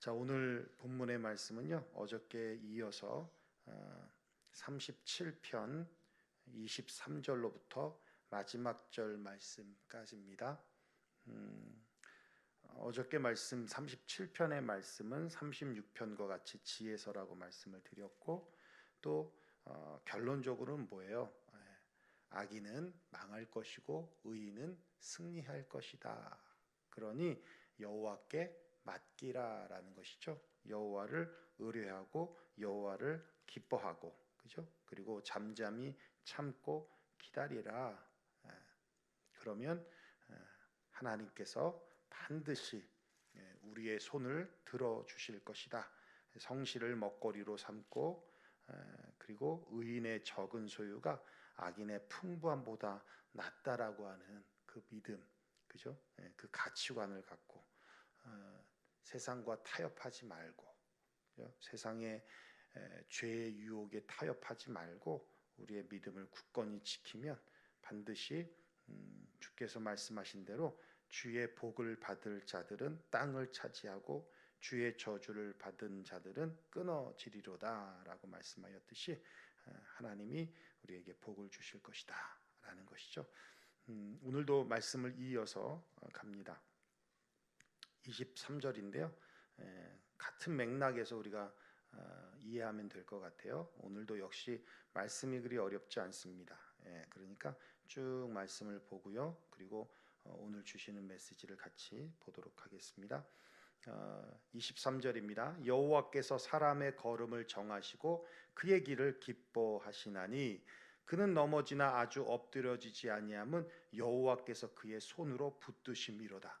자, 오늘 본문의 말씀은요. 어저께 이어서 어, 37편 23절로부터 마지막 절 말씀까지입니다. 음, 어저께 말씀 37편의 말씀은 36편과 같이 지혜서라고 말씀을 드렸고 또 어, 결론적으로는 뭐예요? 예, 악인은 망할 것이고 의인은 승리할 것이다. 그러니 여호와께 맡기라라는 것이죠. 여호와를 의뢰하고 여호와를 기뻐하고 그죠? 그리고 잠잠히 참고 기다리라. 예, 그러면 예, 하나님께서 반드시 예, 우리의 손을 들어 주실 것이다. 성실을 먹거리로 삼고 에, 그리고 의인의 적은 소유가 악인의 풍부함보다 낫다라고 하는 그 믿음, 그죠? 예, 그 가치관을 갖고 어, 세상과 타협하지 말고 그죠? 세상의 에, 죄의 유혹에 타협하지 말고 우리의 믿음을 굳건히 지키면 반드시 음, 주께서 말씀하신 대로 주의 복을 받을 자들은 땅을 차지하고 주의 저주를 받은 자들은 끊어지리로다라고 말씀하였듯이 어, 하나님이 우리에게 복을 주실 것이다라는 것이죠. 음, 오늘도 말씀을 이어서 어, 갑니다. 23절인데요. 에, 같은 맥락에서 우리가 어, 이해하면 될 것 같아요. 오늘도 역시 말씀이 그리 어렵지 않습니다. 예, 그러니까 쭉 말씀을 보고요. 그리고 어, 오늘 주시는 메시지를 같이 보도록 하겠습니다. 어, 23절입니다. 여호와께서 사람의 걸음을 정하시고 그의 길을 기뻐하시나니 그는 넘어지나 아주 엎드려지지 아니함은 여호와께서 그의 손으로 붙드심이로다.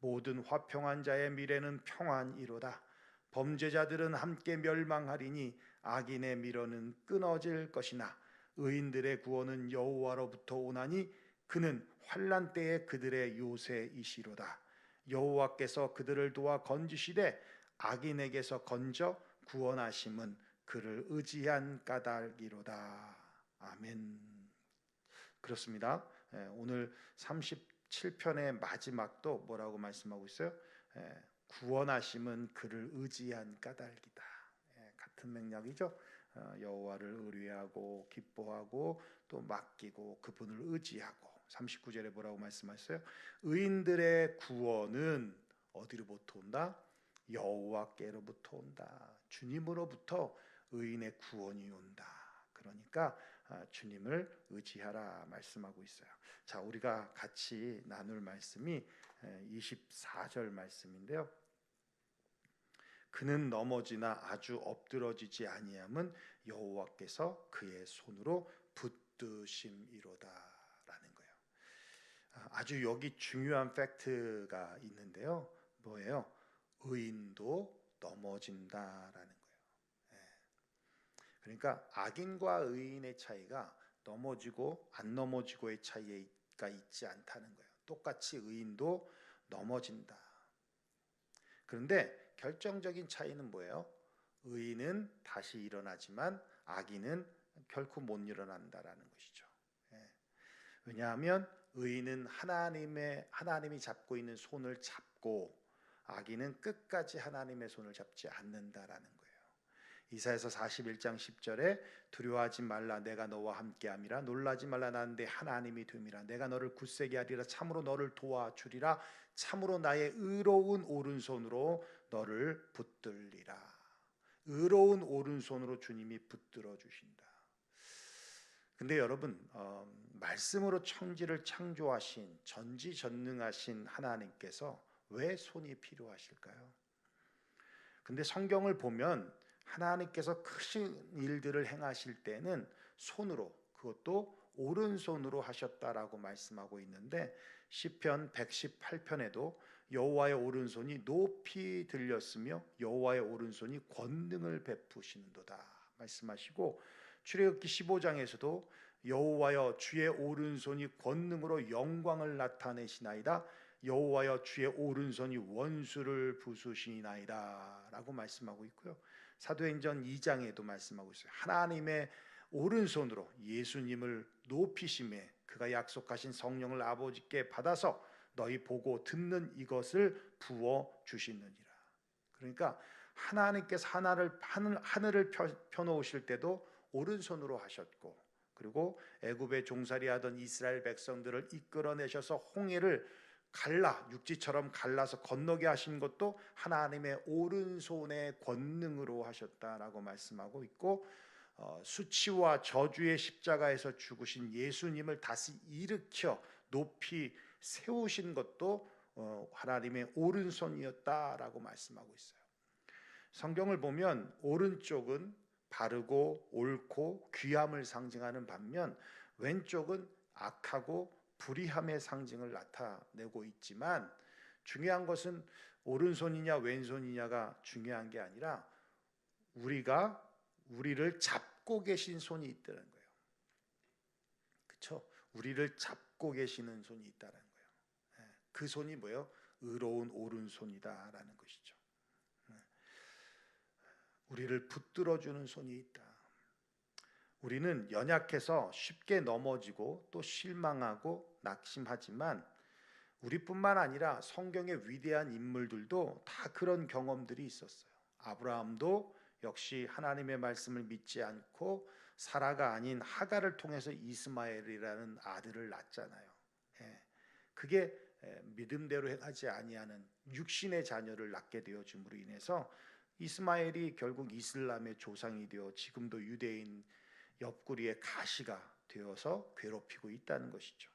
모든 화평한 자의 미래는 평안이로다. 범죄자들은 함께 멸망하리니 악인의 미련은 끊어질 것이나 의인들의 구원은 여호와로부터 오나니 그는 환란 때에 그들의 요새이시로다. 여호와께서 그들을 도와 건지시되 악인에게서 건져 구원하심은 그를 의지한 까닭이로다. 아멘. 그렇습니다. 예, 오늘 30 7편의 마지막도 뭐라고 말씀하고 있어요? 예, 구원하심은 그를 의지한 까닭이다. 예, 같은 맥락이죠. 어, 여호와를 의뢰하고 기뻐하고 또 맡기고 그분을 의지하고 39절에 뭐라고 말씀하셨어요? 의인들의 구원은 어디로부터 온다? 여호와께로부터 온다. 주님으로부터 의인의 구원이 온다. 그러니까 아, 주님을 의지하라 말씀하고 있어요. 자, 우리가 같이 나눌 말씀이 24절 말씀인데요. 그는 넘어지나 아주 엎드러지지 아니함은 여호와께서 그의 손으로 붙드심이로다라는 거예요. 아, 아주 여기 중요한 팩트가 있는데요. 뭐예요? 의인도 넘어진다라는 그러니까 악인과 의인의 차이가 넘어지고 안 넘어지고의 차이가 있지 않다는 거예요. 똑같이 의인도 넘어진다. 그런데 결정적인 차이는 뭐예요? 의인은 다시 일어나지만 악인은 결코 못 일어난다라는 것이죠. 예. 왜냐하면 의인은 하나님의 하나님이 잡고 있는 손을 잡고 악인은 끝까지 하나님의 손을 잡지 않는다라는. 이사에서 41장 10절에 두려워하지 말라 내가 너와 함께함이라. 놀라지 말라 난내 하나님이 됨이라. 내가 너를 굳세게 하리라. 참으로 너를 도와주리라. 참으로 나의 의로운 오른손으로 너를 붙들리라. 의로운 오른손으로 주님이 붙들어 주신다. 근데 여러분 어, 말씀으로 청지를 창조하신 전지전능하신 하나님께서 왜 손이 필요하실까요? 근데 성경을 보면 하나님께서 크신 일들을 행하실 때는 손으로 그것도 오른손으로 하셨다라고 말씀하고 있는데 시편 118편에도 여호와의 오른손이 높이 들렸으며 여호와의 오른손이 권능을 베푸시는도다 말씀하시고 출애굽기 15장에서도 여호와여 주의 오른손이 권능으로 영광을 나타내시나이다 여호와여 주의 오른손이 원수를 부수시나이다라고 말씀하고 있고요. 사도행전 2장에도 말씀하고 있어요. 하나님의 오른손으로 예수님을 높이심에 그가 약속하신 성령을 아버지께 받아서 너희 보고 듣는 이것을 부어 주시느니라. 그러니까 하나님께서 하나를 하늘, 하늘을 펴, 펴놓으실 때도 오른손으로 하셨고 그리고 애굽에 종살이 하던 이스라엘 백성들을 이끌어내셔서 홍해를 갈라 육지처럼 갈라서 건너게 하신 것도 하나님의 오른손의 권능으로 하셨다라고 말씀하고 있고 어, 수치와 저주의 십자가에서 죽으신 예수님을 다시 일으켜 높이 세우신 것도 어, 하나님의 오른손이었다라고 말씀하고 있어요. 성경을 보면 오른쪽은 바르고 옳고 귀함을 상징하는 반면 왼쪽은 악하고 불의함의 상징을 나타내고 있지만 중요한 것은 오른손이냐 왼손이냐가 중요한 게 아니라 우리가 우리를 잡고 계신 손이 있다는 거예요. 그렇죠? 우리를 잡고 계시는 손이 있다는 거예요. 예, 그 손이 뭐예요? 의로운 오른손이다라는 것이죠. 예. 우리를 붙들어 주는 손이 있다. 우리는 연약해서 쉽게 넘어지고 또 실망하고 낙심하지만 우리뿐만 아니라 성경의 위대한 인물들도 다 그런 경험들이 있었어요. 아브라함도 역시 하나님의 말씀을 믿지 않고 사라가 아닌 하가를 통해서 이스마엘이라는 아들을 낳잖아요. 예. 그게 믿음대로 행하지 아니하는 육신의 자녀를 낳게 되어줌으로 인해서 이스마엘이 결국 이슬람의 조상이 되어 지금도 유대인 옆구리에 가시가 되어서 괴롭히고 있다는 것이죠.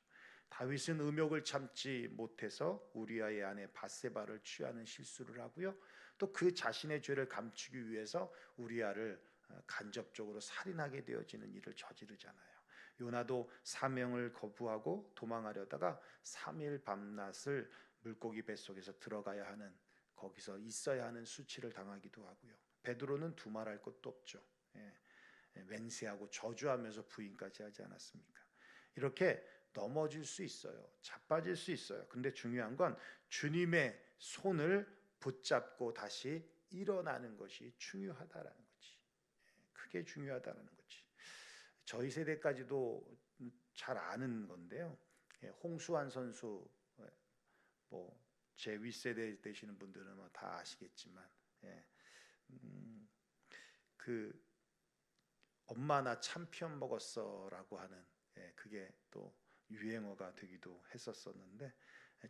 다윗은 음욕을 참지 못해서 우리아의 아내 바세바를 취하는 실수를 하고요. 또 그 자신의 죄를 감추기 위해서 우리아를 어, 간접적으로 살인하게 되어지는 일을 저지르잖아요. 요나도 사명을 거부하고 도망하려다가 3일 밤낮을 물고기 뱃속에서 들어가야 하는 거기서 있어야 하는 수치를 당하기도 하고요. 베드로는 두말할 것도 없죠. 예. 맹세하고 저주하면서 부인까지 하지 않았습니까? 이렇게 넘어질 수 있어요. 자빠질 수 있어요. 근데 중요한 건 주님의 손을 붙잡고 다시 일어나는 것이 중요하다라는 거지. 그게 중요하다는 거지. 저희 세대까지도 잘 아는 건데요. 예, 홍수환 선수 예, 뭐제 윗세대 되시는 분들은 뭐다 아시겠지만 예, 음, 그 엄마 나 참피언 먹었어라고 하는 예, 그게 또 유행어가 되기도 했었었는데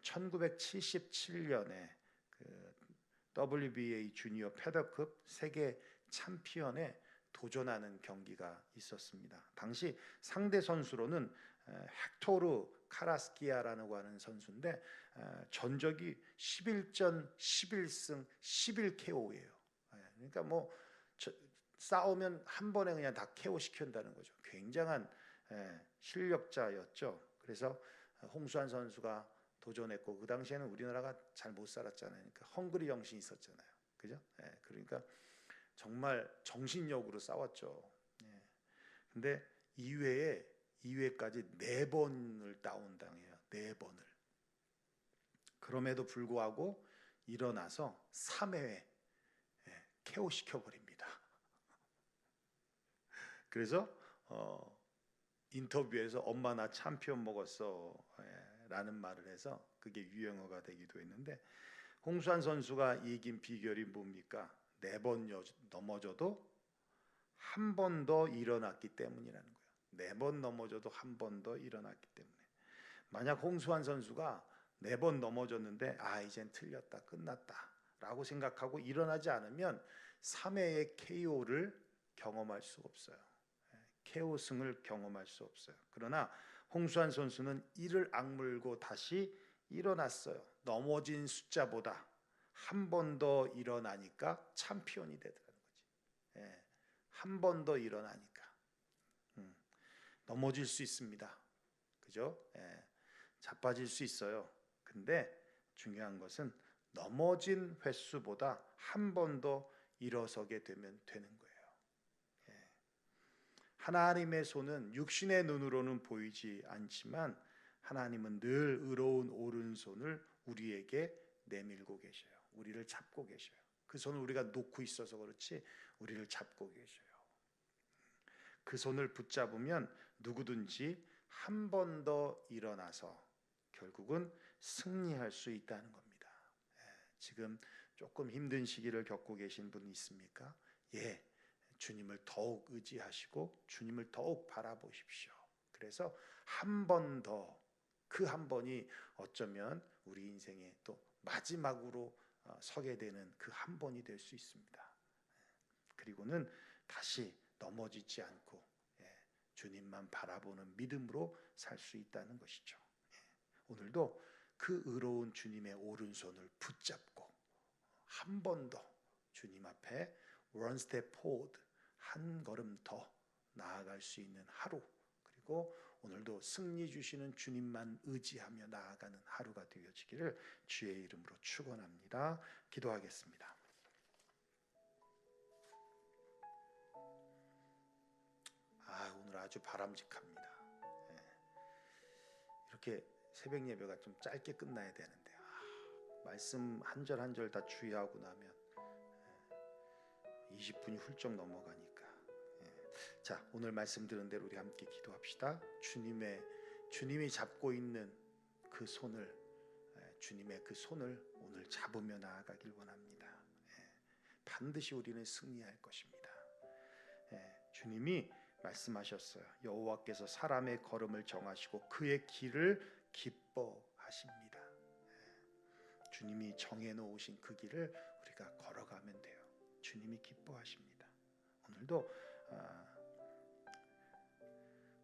1977년에 그 WBA 주니어 패더급 세계 챔피언에 도전하는 경기가 있었습니다. 당시 상대 선수로는 헥토르 카라스키아라고 하는 선수인데 전적이 11전 11승 11KO예요. 그러니까 뭐 싸우면 한 번에 그냥 다 KO 시킨다는 거죠. 굉장한 실력자였죠. 그래서 홍수환 선수가 도전했고 그 당시에는 우리나라가 잘 못 살았잖아요. 그러니까 헝그리 정신이 있었잖아요. 그죠? 예, 그러니까 정말 정신력으로 싸웠죠. 예. 근데 2회에 2회까지 네 번을 다운당해요. 네 번을. 그럼에도 불구하고 일어나서 3회에 예, 케오 시켜버립니다. 그래서 어, 인터뷰에서 엄마 나 챔피언 먹었어 예, 라는 말을 해서 그게 유행어가 되기도 했는데 홍수환 선수가 이긴 비결이 뭡니까? 네 번 넘어져도 한 번 더 일어났기 때문이라는 거예요. 네 번 넘어져도 한 번 더 일어났기 때문에 만약 홍수환 선수가 네 번 넘어졌는데 아 이젠 틀렸다 끝났다 라고 생각하고 일어나지 않으면 3회의 KO를 경험할 수 없어요. KO승을 경험할 수 없어요. 그러나 홍수환 선수는 이를 악물고 다시 일어났어요. 넘어진 숫자보다 한 번 더 일어나니까 챔피언이 되더라는 거지. 예, 한 번 더 일어나니까 음, 넘어질 수 있습니다. 그죠? 예, 자빠질 수 있어요. 근데 중요한 것은 넘어진 횟수보다 한 번 더 일어서게 되면 되는 거예요. 예. 하나님의 손은 육신의 눈으로는 보이지 않지만 하나님은 늘 의로운 오른손을 우리에게 내밀고 계셔요. 우리를 잡고 계셔요. 그 손을 우리가 놓고 있어서 그렇지 우리를 잡고 계셔요. 그 손을 붙잡으면 누구든지 한 번 더 일어나서 결국은 승리할 수 있다는 겁니다. 예, 지금 조금 힘든 시기를 겪고 계신 분 있습니까? 예, 주님을 더욱 의지하시고 주님을 더욱 바라보십시오. 그래서 한 번 더 그 한 번이 어쩌면 우리 인생의 또 마지막으로 어, 서게 되는 그 한 번이 될 수 있습니다. 그리고는 다시 넘어지지 않고 예, 주님만 바라보는 믿음으로 살 수 있다는 것이죠. 예, 오늘도 그 의로운 주님의 오른손을 붙잡고 한 번 더 주님 앞에 one step forward 한 걸음 더 나아갈 수 있는 하루 그리고 오늘도 승리 주시는 주님만 의지하며 나아가는 하루가 되어지기를 주의 이름으로 축원합니다. 기도하겠습니다. 아 오늘 아주 바람직합니다. 예. 이렇게 새벽 예배가 좀 짧게 끝나야 되는데 아, 말씀 한 절 한 절 다 주의하고 나면 예. 20분이 훌쩍 넘어가니까 예. 자 오늘 말씀 들은 대로 우리 함께 기도합시다. 주님의 주님이 잡고 있는 그 손을 예, 주님의 그 손을 오늘 잡으며 나아가길 원합니다. 예. 반드시 우리는 승리할 것입니다. 예, 주님이 말씀하셨어요. 여호와께서 사람의 걸음을 정하시고 그의 길을 기뻐하십니다. 예, 주님이 정해 놓으신 그 길을 우리가 걸어가면 돼요. 주님이 기뻐하십니다. 오늘도 아,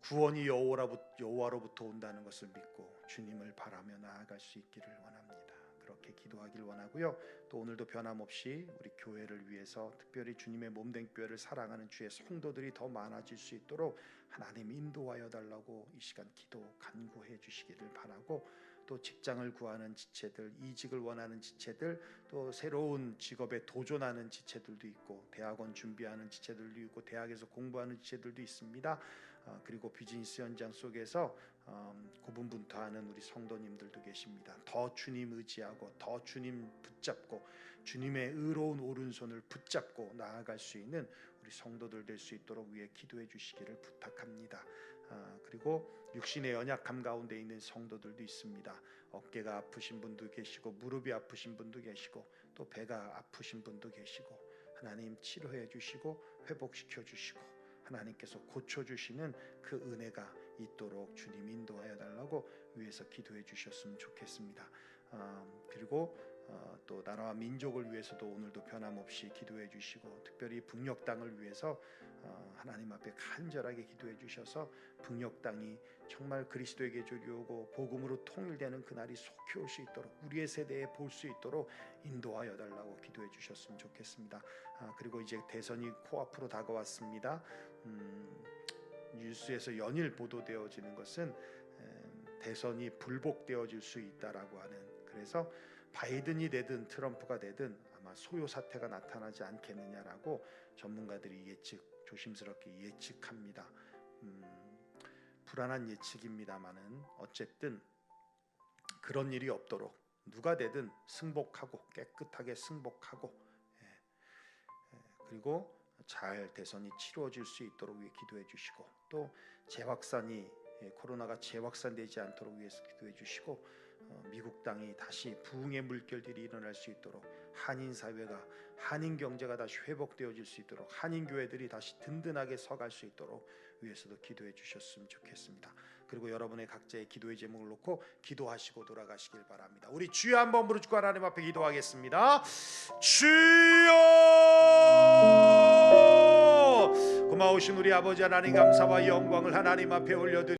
구원이 여호와로부터 온다는 것을 믿고 주님을 바라며 나아갈 수 있기를 원합니다. 그렇게 기도하길 원하고요. 또 오늘도 변함없이 우리 교회를 위해서 특별히 주님의 몸된 교회를 사랑하는 주의 성도들이 더 많아질 수 있도록 하나님 인도하여 달라고 이 시간 기도 간구해 주시기를 바라고 또 직장을 구하는 지체들, 이직을 원하는 지체들, 또 새로운 직업에 도전하는 지체들도 있고 대학원 준비하는 지체들도 있고 대학에서 공부하는 지체들도 있습니다. 어, 그리고 비즈니스 현장 속에서 음, 고분분투하는 우리 성도님들도 계십니다. 더 주님 의지하고 더 주님 붙잡고 주님의 의로운 오른손을 붙잡고 나아갈 수 있는 우리 성도들 될 수 있도록 위해 기도해 주시기를 부탁합니다. 아, 그리고 육신의 연약함 가운데 있는 성도들도 있습니다. 어깨가 아프신 분도 계시고 무릎이 아프신 분도 계시고 또 배가 아프신 분도 계시고 하나님 치료해 주시고 회복시켜 주시고 하나님께서 고쳐 주시는 그 은혜가 있도록 주님 인도하여 달라고 위해서 기도해 주셨으면 좋겠습니다. 아, 그리고 어, 또 나라와 민족을 위해서도 오늘도 변함없이 기도해 주시고 특별히 북녘 땅을 위해서 어, 하나님 앞에 간절하게 기도해 주셔서 북녘 땅이 정말 그리스도에게 조리오고 복음으로 통일되는 그날이 속히 올 수 있도록 우리의 세대에 볼 수 있도록 인도하여 달라고 기도해 주셨으면 좋겠습니다. 아, 그리고 이제 대선이 코앞으로 다가왔습니다. 음, 뉴스에서 연일 보도되어지는 것은 대선이 불복되어질 수 있다라고 하는 그래서 바이든이 되든 트럼프가 되든 아마 소요 사태가 나타나지 않겠느냐라고 전문가들이 예측 조심스럽게 예측합니다. 음, 불안한 예측입니다만은 어쨌든 그런 일이 없도록 누가 되든 승복하고 깨끗하게 승복하고 예, 예, 그리고 잘 대선이 치루어질 수 있도록 위해 기도해 주시고 또 재확산이 예, 코로나가 재확산되지 않도록 위해서 기도해 주시고 어, 미국 땅이 다시 부흥의 물결들이 일어날 수 있도록 한인 사회가 한인 경제가 다시 회복되어질 수 있도록 한인 교회들이 다시 든든하게 서갈 수 있도록 위해서도 기도해 주셨으면 좋겠습니다. 그리고 여러분의 각자의 기도의 제목을 놓고 기도하시고 돌아가시길 바랍니다. 우리 주여 한번 부르짖고 하나님 앞에 기도하겠습니다. 주여 고마우신 우리 아버지 하나님 감사와 영광을 하나님 앞에 올려드리